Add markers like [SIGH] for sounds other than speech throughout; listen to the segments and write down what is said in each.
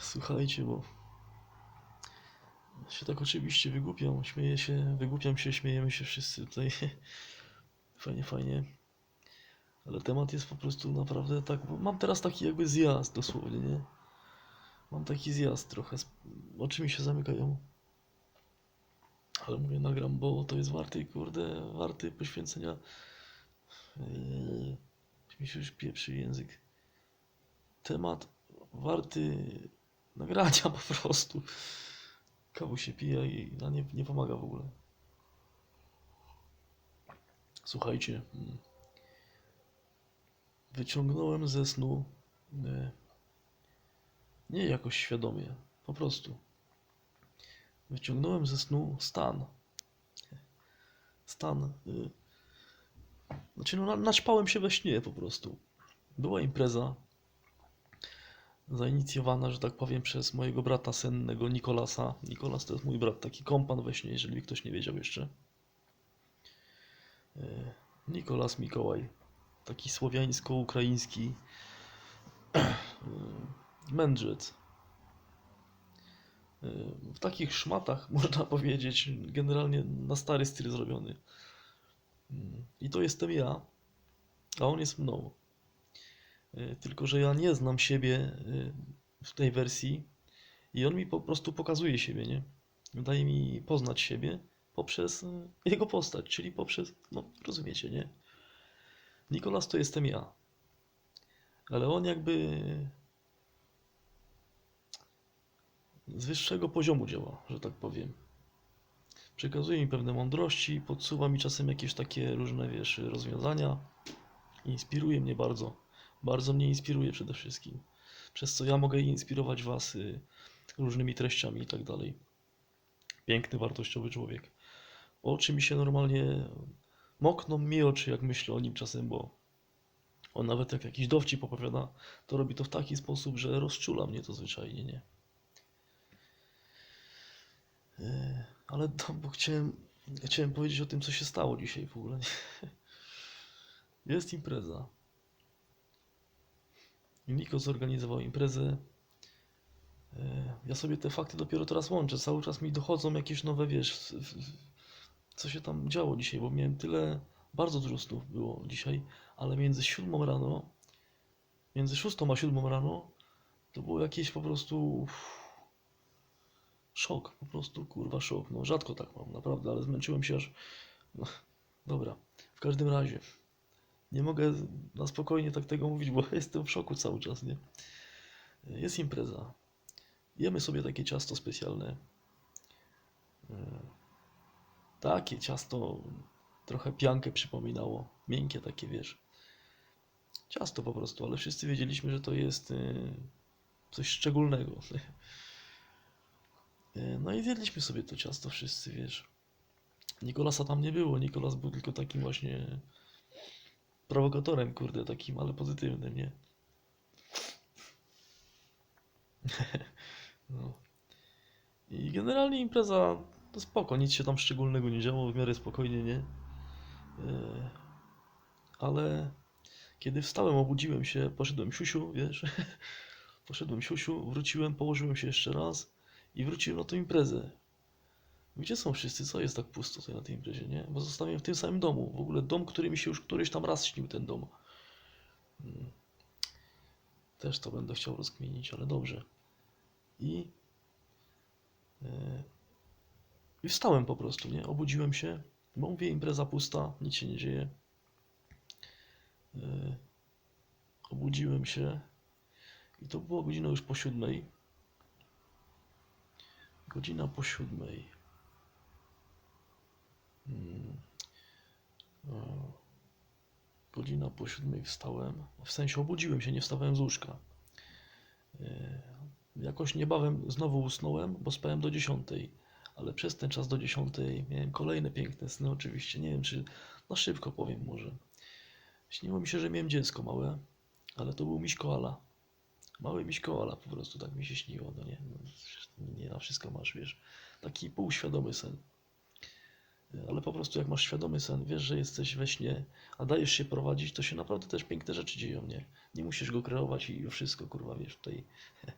Słuchajcie, bo się tak oczywiście wygłupiam, śmieję się, wygłupiam się, śmiejemy się wszyscy tutaj. [LAUGHS] Fajnie, fajnie. Ale temat jest po prostu naprawdę tak, mam teraz taki jakby zjazd dosłownie, nie? Mam taki zjazd trochę, oczy mi się zamykają. Ale mówię, nagram, bo to jest warty, kurde, warty poświęcenia. Eee, mi się już pieprzy język. Temat warty nagrania [LAUGHS] po prostu. Kawu się pije i a nie, nie pomaga w ogóle. Słuchajcie. mm. Wyciągnąłem ze snu e, nie jakoś świadomie, po prostu. Wyciągnąłem ze snu stan. Stan. y, Znaczy, no, na- naćpałem się we śnie po prostu. Była impreza zainicjowana, że tak powiem, przez mojego brata sennego Nikolasa. Nikolas to jest mój brat, taki kompan we śnie, jeżeli ktoś nie wiedział jeszcze. E, Nikolas Mikołaj, taki słowiańsko-ukraiński e, mędrzec. E, W takich szmatach, [LAUGHS] można powiedzieć, generalnie na stary styl zrobiony. Mm, I to jestem ja, a on jest mną. E, Tylko, że ja nie znam siebie e, w tej wersji i on mi po prostu pokazuje siebie, nie? Daje mi poznać siebie poprzez e, jego postać, czyli poprzez, no rozumiecie, nie? Nikolas to jestem ja. Ale on jakby z wyższego poziomu działa, że tak powiem. Przekazuje mi pewne mądrości, podsuwa mi czasem jakieś takie różne, wiesz, rozwiązania. Inspiruje mnie bardzo. Bardzo mnie inspiruje przede wszystkim. Przez co ja mogę inspirować was y, różnymi treściami i tak dalej. Piękny, wartościowy człowiek. Oczy mi się normalnie mokną mi oczy, jak myślę o nim czasem, bo on nawet jak jakiś dowcip opowiada, to robi to w taki sposób, że rozczula mnie to zwyczajnie, nie? E, Ale to, bo chciałem, chciałem powiedzieć o tym, co się stało dzisiaj w ogóle. [LAUGHS] Jest impreza. Niko zorganizował imprezę. E, Ja sobie te fakty dopiero teraz łączę. Cały czas mi dochodzą jakieś nowe, wiesz, co się tam działo dzisiaj, bo miałem tyle, bardzo dużo snów było dzisiaj, ale między siódmą rano, między szóstą a siódmą rano, to było jakieś po prostu szok, po prostu kurwa szok. No rzadko tak mam, naprawdę, ale zmęczyłem się aż. No, dobra, w każdym razie. Nie mogę na spokojnie tak tego mówić, bo [LAUGHS] jestem w szoku cały czas, nie? Jest impreza. Jemy sobie takie ciasto specjalne. E, Takie ciasto trochę piankę przypominało. Miękkie takie, wiesz. Ciasto po prostu, ale wszyscy wiedzieliśmy, że to jest e, coś szczególnego. [LAUGHS] E, No i zjedliśmy sobie to ciasto wszyscy, wiesz. Nikolasa tam nie było. Nikolas był tylko takim właśnie prowokatorem, kurde, takim, ale pozytywnym, nie? [LAUGHS] No. I generalnie impreza to spoko, nic się tam szczególnego nie działo, w miarę spokojnie, nie? E, Ale kiedy wstałem, obudziłem się, poszedłem siusiu, wiesz? [LAUGHS] Poszedłem siusiu, wróciłem, położyłem się jeszcze raz i wróciłem na tę imprezę. Gdzie są wszyscy? Co jest tak pusto tutaj na tej imprezie, nie? Bo zostawiłem w tym samym domu. W ogóle dom, który mi się już któryś tam raz śnił, ten dom. Mm. Też to będę chciał rozkminić, ale dobrze. I, e, I wstałem po prostu, nie? Obudziłem się, bo mówię, impreza pusta, nic się nie dzieje. E, Obudziłem się i to była godzina już po siódmej. Godzina po siódmej. Mm. E, Godzina po siódmej wstałem. W sensie obudziłem się, nie wstawałem z łóżka. E, Jakoś niebawem znowu usnąłem, bo spałem do dziesiątej. Ale przez ten czas do dziesiątej miałem kolejne piękne sny, oczywiście. Nie wiem, czy na szybko powiem może. Śniło mi się, że miałem dziecko małe, ale to był miś koala. Mały miś koala, po prostu tak mi się śniło, no nie? No, nie na wszystko masz, wiesz. Taki półświadomy sen. Ale po prostu jak masz świadomy sen, wiesz, że jesteś we śnie, a dajesz się prowadzić, to się naprawdę też piękne rzeczy dzieją, nie? Nie musisz go kreować i wszystko, kurwa, wiesz, tutaj [LAUGHS]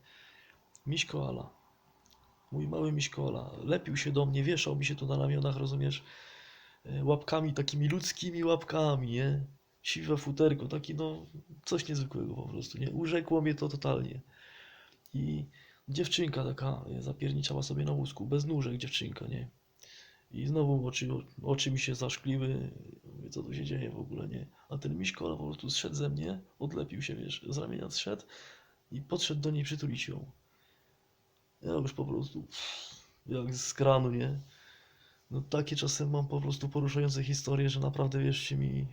Miśko Ala. Mój mały Miśko Ala. Lepił się do mnie, wieszał mi się tu na ramionach, rozumiesz? E, Łapkami, takimi ludzkimi łapkami, nie? Siwe futerko, taki no, coś niezwykłego po prostu, nie? Urzekło mnie to totalnie. I dziewczynka taka zapierniczała sobie na wózku, bez nóżek dziewczynka, nie? I znowu oczy, oczy mi się zaszkliły, mówię, co tu się dzieje w ogóle, nie? A ten Miśko po prostu zszedł ze mnie, odlepił się, wiesz, z ramienia zszedł i podszedł do niej przytulić ją. Ja już po prostu jak z kranu, nie? No takie czasem mam po prostu poruszające historie, że naprawdę wierzcie mi,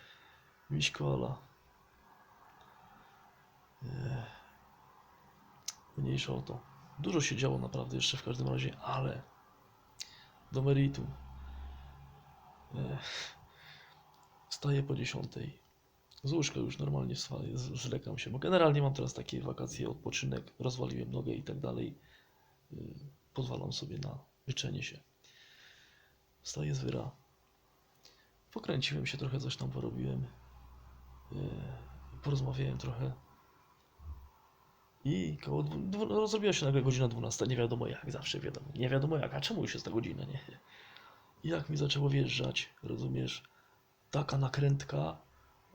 [LAUGHS] Miśko Ala. Ech. Mniejsza o to. Dużo się działo naprawdę jeszcze w każdym razie, ale do meritum. Wstaję po dziesiątej. Z łóżka już normalnie wstaję, zlekam się, bo generalnie mam teraz takie wakacje, odpoczynek, rozwaliłem nogę i tak dalej. Y, Pozwalam sobie na leczenie się. Wstaję z wyra. Pokręciłem się trochę, coś tam porobiłem. Y, Porozmawiałem trochę. I koło dwu, no, zrobiła się nagle godzina 12, nie wiadomo jak, zawsze wiadomo, nie wiadomo jak, a czemu już jest ta godzina, nie? I jak mi zaczęło wjeżdżać, rozumiesz, taka nakrętka,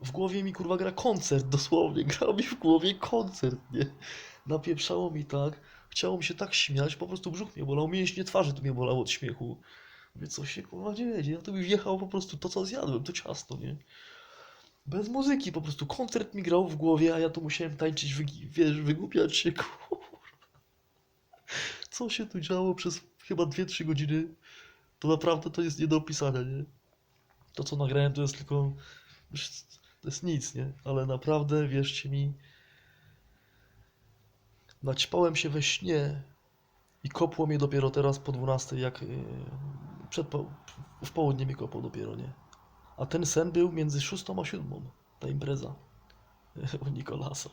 w głowie mi kurwa gra koncert, dosłownie, [LAUGHS] grał mi w głowie koncert, nie? Napieprzało mi tak, chciało mi się tak śmiać, po prostu brzuch mnie bolał, mięśnie twarzy tu mnie bolało od śmiechu. Mówię, co się kurwa dzieje? Ja to mi wjechało po prostu to, co zjadłem, to ciasto, nie? Bez muzyki, po prostu koncert mi grał w głowie, a ja tu musiałem tańczyć, wiesz, wygłupiać się, [LAUGHS] kurwa. Co się tu działo przez chyba 2-3 godziny, to naprawdę to jest nie do opisania, nie? To, co nagrałem, to jest tylko... To jest nic, nie? Ale naprawdę, wierzcie mi, naćpałem się we śnie i kopło mnie dopiero teraz po 12, jak yy, przed po, w południe mi kopło dopiero, nie? A ten sen był między 6 a 7, ta impreza u Nikolasa.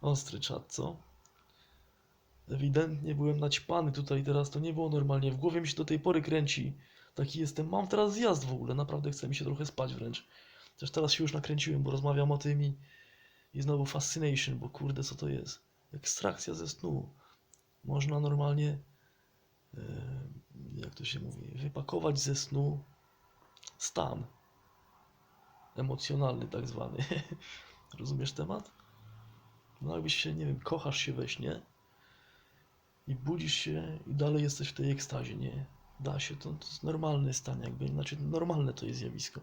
Ostry czat, co? Ewidentnie byłem naćpany tutaj teraz, to nie było normalnie. W głowie mi się do tej pory kręci. Taki jestem, mam teraz zjazd w ogóle, naprawdę chce mi się trochę spać wręcz. Też teraz się już nakręciłem, bo rozmawiam o tym i, i znowu fascination, bo kurde, co to jest? Ekstrakcja ze snu. Można normalnie, e, jak to się mówi, wypakować ze snu stan emocjonalny tak zwany. [LAUGHS] Rozumiesz temat? No jakbyś się, nie wiem, kochasz się we śnie i budzisz się i dalej jesteś w tej ekstazie, nie? Da się, to, to jest normalny stan jakby, znaczy normalne to jest zjawisko.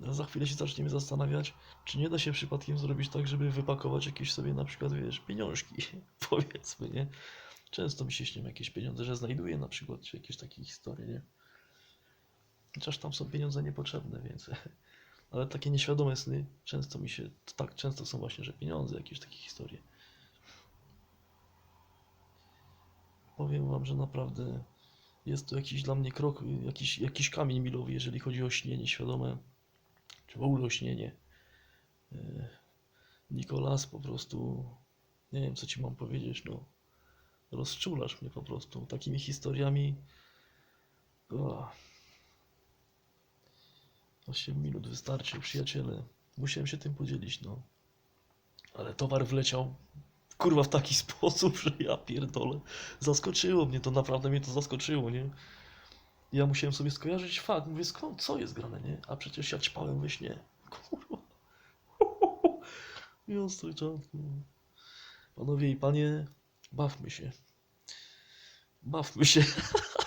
Teraz za chwilę się zaczniemy zastanawiać, czy nie da się przypadkiem zrobić tak, żeby wypakować jakieś sobie na przykład, wiesz, pieniążki, [LAUGHS] powiedzmy, nie? Często mi się śnią jakieś pieniądze, że znajduję na przykład, jakieś takie historie, nie? Chociaż tam są pieniądze niepotrzebne, więc... [LAUGHS] Ale takie nieświadome sny często mi się... Tak, często są właśnie, że pieniądze, jakieś takie historie. Powiem wam, że naprawdę jest to jakiś dla mnie krok, jakiś, jakiś kamień milowy, jeżeli chodzi o śnienie świadome, czy w ogóle o śnienie. E, Nikolas po prostu, nie wiem co ci mam powiedzieć, no rozczulasz mnie po prostu takimi historiami. O. 8 minut wystarczy, przyjaciele. Musiałem się tym podzielić, no. Ale towar wleciał kurwa w taki [LAUGHS] sposób, że ja pierdolę. Zaskoczyło mnie to, naprawdę mnie to zaskoczyło, nie? Ja musiałem sobie skojarzyć fakt, mówię skąd, co jest grane, nie? A przecież ja ćpałem we śnie. Kurwa. [LAUGHS] Jasny czas. kurwa. Panowie i panie, bawmy się. Bawmy się. [LAUGHS]